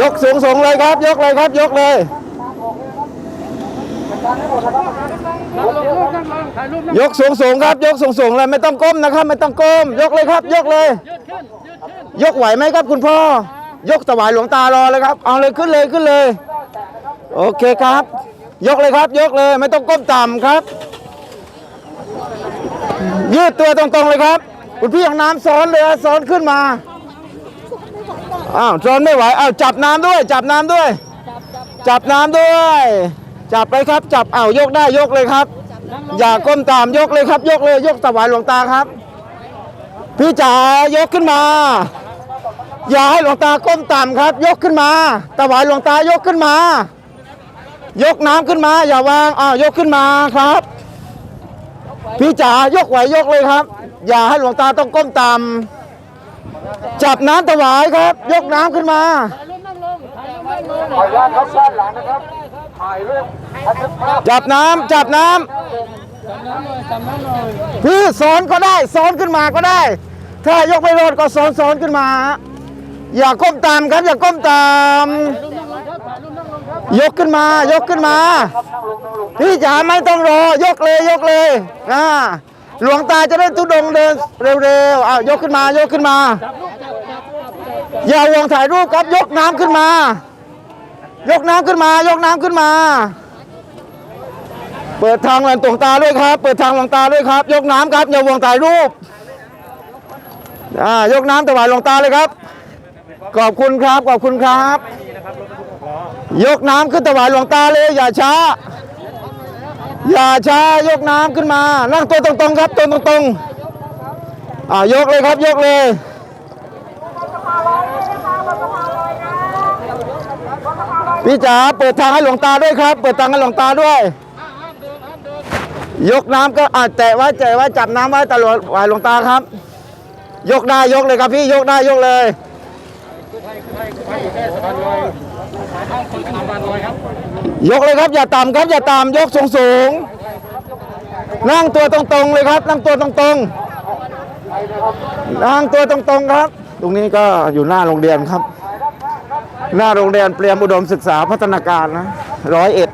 ยกสูงสูงเลยครับ ยกเลยครับ ยกเลยยกสูงสูงครับ ยกสูงสูงเลยไม่ต้องก้มนะครับ ไม่ต้องก้ม ยกเลยครับ ยกเลย ยกไหวไหมครับคุณพ่อ ยกถวายหลวงตารอเลยครับ เอาเลยขึ้นเลยขึ้นเลย โอเคครับ ยกเลยครับ ยกเลย ไม่ต้องก้มต่ำครับ ยืดตัวตรงๆเลยครับ คุณพี่ของน้ำซ้อนเลยนะซ้อนขึ้นมาอ้าวซ้อนไม่ไหวอ้าวจับน้ำด้วย จับน้ำด้วย จับน้ำด้วย จับเลยครับ จับอ้าวยกได้ยกเลยครับ อย่าก้มตามยกเลยครับ ยกเลยยกถวายหลวงตาครับ พี่จ๋ายกขึ้นมา อย่าให้หลวงตาก้มต่ำครับ ยกขึ้นมาถวายหลวงตายกขึ้นมา ยกน้ำขึ้นมา อย่าวางอ้าวยกขึ้นมาครับ พี่จ๋ายกไหวยกเลยครับ อย่าให้หลวงตาต้องก้มต่ำจับน้ำถวายครับ ยกน้ำขึ้นมาขออนุญาตครับด้านหลังนะครับถ่ายรูปบันทึกภาพจับน้ำจับน้ำพี่สอนก็ได้สอนขึ้นมาก็ได้ ถ้ายกไม่รอดก็สอนสอนขึ้นมา อย่าก้มตามครับอย่าก้มตาม ยกขึ้นมายกขึ้นมาพี่จ๋าไม่ต้องรอยกเลยยกเลยอ่าหลวงตาจะได้ทุดงเดินเร็วๆอ้าวยกขึ้นมายกขึ้นมา อย่าวงถ่ายรูปครับยกน้ำขึ้นมา ยกน้ำขึ้นมายกน้ำขึ้นมา เปิดทางหวนตวงตาด้วยครับ เปิดทางหลวงตาด้วยครับ ยกน้ำครับอย่าวงถ่ายรูปอ่ายกน้ำถวายหลวงตาเลยครับ ขอบคุณครับขอบคุณครับ ยกน้ำขึ้นถวายหลวงตาเลย อย่าช้า อย่าช้ายกน้ำขึ้นมา นั่งตัวตรงๆครับตัวตรงๆอ่ายกเลยครับยกเลยพี่จ๋าเปิดทางให้หลวงตาด้วยครับ เปิดทางให้หลวงตาด้วย ยกน้ำก็อะแตะไว้แตะไว้จับน้ำไว้ตลอดไหวหลวงตาครับ ยกได้ยกเลยครับพี่ยกได้ยกเลย ยกเลยครับ อย่าต่ำครับ อย่าต่ำยกสูงสูงนั่งตัวตรงๆเลยครับ นั่งตัวตรงๆนั่งตัวตรงๆครับ ตรงนี้ก็อยู่หน้าโรงเรียนครับ หน้าโรงเรียนเปรียมอุดมศึกษาพัฒนาการนะร้อยเอ็ด